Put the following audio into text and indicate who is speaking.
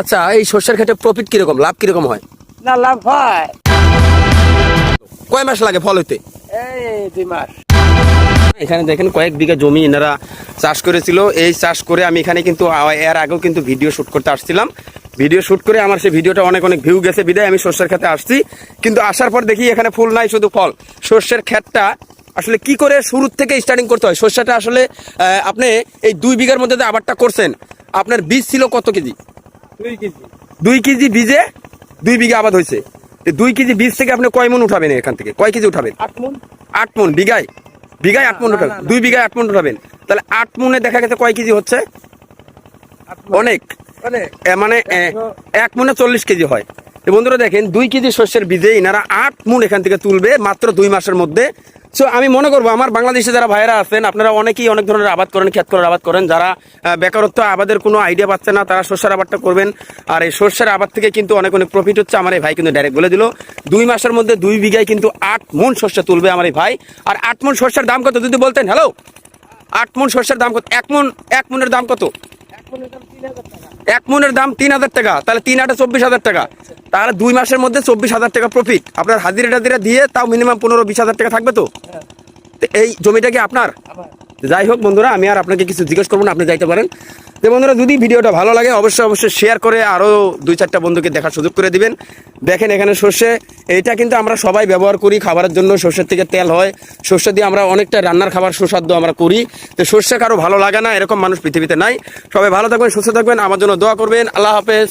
Speaker 1: আচ্ছা এই শস্যের ক্ষেত্রে প্রফিট কীরকম? লাভ কীরকম হয়?
Speaker 2: না লাভ হয়।
Speaker 1: কয় মাস লাগে ফল হইতে?
Speaker 2: এই দুই মাস।
Speaker 1: এখানে দেখেন কয়েক বিঘা জমি এনারা চাষ করেছিল। এই চাষ করে আমি এখানে কিন্তু এর আগেও কিন্তু ভিডিও শুট করতে আসছিলাম। ভিডিও শুট করে আমার সেই ভিডিওটা অনেক অনেক ভিউ গেছে। বিদায় আমি শস্যের খেতে আসছি। কিন্তু আসার পর দেখি এখানে ফুল নাই শুধু ফল। সর্ষের ক্ষেতটা আসলে কি করে শুরু থেকে স্টার্টিং করতে হয়? শস্যটা আসলে আপনি এই দুই বিঘার মধ্যে যে আবারটা করছেন আপনার বীজ ছিল কত কেজি?
Speaker 2: দুই কেজি।
Speaker 1: বীজে দুই বিঘা আবাদ হয়েছে। দুই কেজি বীজ থেকে আপনি কয় মন উঠাবেন এখান থেকে? কয় কেজি উঠাবেন?
Speaker 2: আট মন।
Speaker 1: আট মন বিঘায়? বিঘায় আট মন উঠাবেন। দুই বিঘায় আট মন উঠাবেন। তাহলে আট মনে দেখা গেছে কয় কেজি হচ্ছে? অনেক। মানে এক মনে চল্লিশ কেজি হয়। বন্ধুরা দেখেন দুই কেজি শস্যের বীজে ইনারা আট মন এখান থেকে তুলবে মাত্র দুই মাসের মধ্যে। সো আমি মনে করব, আমার বাংলাদেশে যারা ভাইরা আছেন, আপনারা অনেকেই অনেক ধরনের আবাদ করেন ক্ষেত করার আবাদ করেন। যারা বেকারত্ব আবাদের কোনো আইডিয়া পাচ্ছে না, তারা শস্যের আবাদটা করবেন। আর এই শস্যের আবাদ থেকে কিন্তু অনেক অনেক প্রফিট হচ্ছে। আমার এই ভাই কিন্তু ডাইরেক্ট বলে দিল। দুই মাসের মধ্যে দুই বিঘায় কিন্তু আট মন শস্য তুলবে আমার এই ভাই। আর আট মন শস্যের দাম কত? যদি বলতেন হ্যালো আট মন শস্যের দাম কত? এক মন, এক মনের দাম কত?
Speaker 2: এক মনের দাম তিন হাজার টাকা
Speaker 1: তাহলে তিন হাজার আটা চব্বিশ হাজার টাকা। তাহলে দুই মাসের মধ্যে চব্বিশ হাজার টাকা প্রফিট আপনার হাজিরা টাজিরা দিয়ে তাও মিনিমাম পনেরো বিশ হাজার টাকা থাকবে তো?
Speaker 2: হ্যাঁ।
Speaker 1: এই জমিটা কি আপনার? যাই হোক বন্ধুরা, আমি আর আপনাকে কিছু জিজ্ঞেস করব না, আপনি যাইতে পারেন। যে বন্ধুরা, যদি ভিডিওটা ভালো লাগে, অবশ্যই অবশ্যই শেয়ার করে আরও দুই চারটা বন্ধুকে দেখার সুযোগ করে দিবেন। দেখেন এখানে সর্ষে এটা কিন্তু আমরা সবাই ব্যবহার করি খাবারের জন্য, সর্ষের থেকে তেল হয়। সর্ষে দিয়ে আমরা অনেকটা রান্নার খাবার সুস্বাদ্য আমরা করি। তো সর্ষে কারও ভালো লাগে না, এরকম মানুষ পৃথিবীতে নাই। সবাই ভালো থাকবেন, সুস্থ থাকবেন, আমার জন্য দোয়া করবেন। আল্লাহ হাফেজ।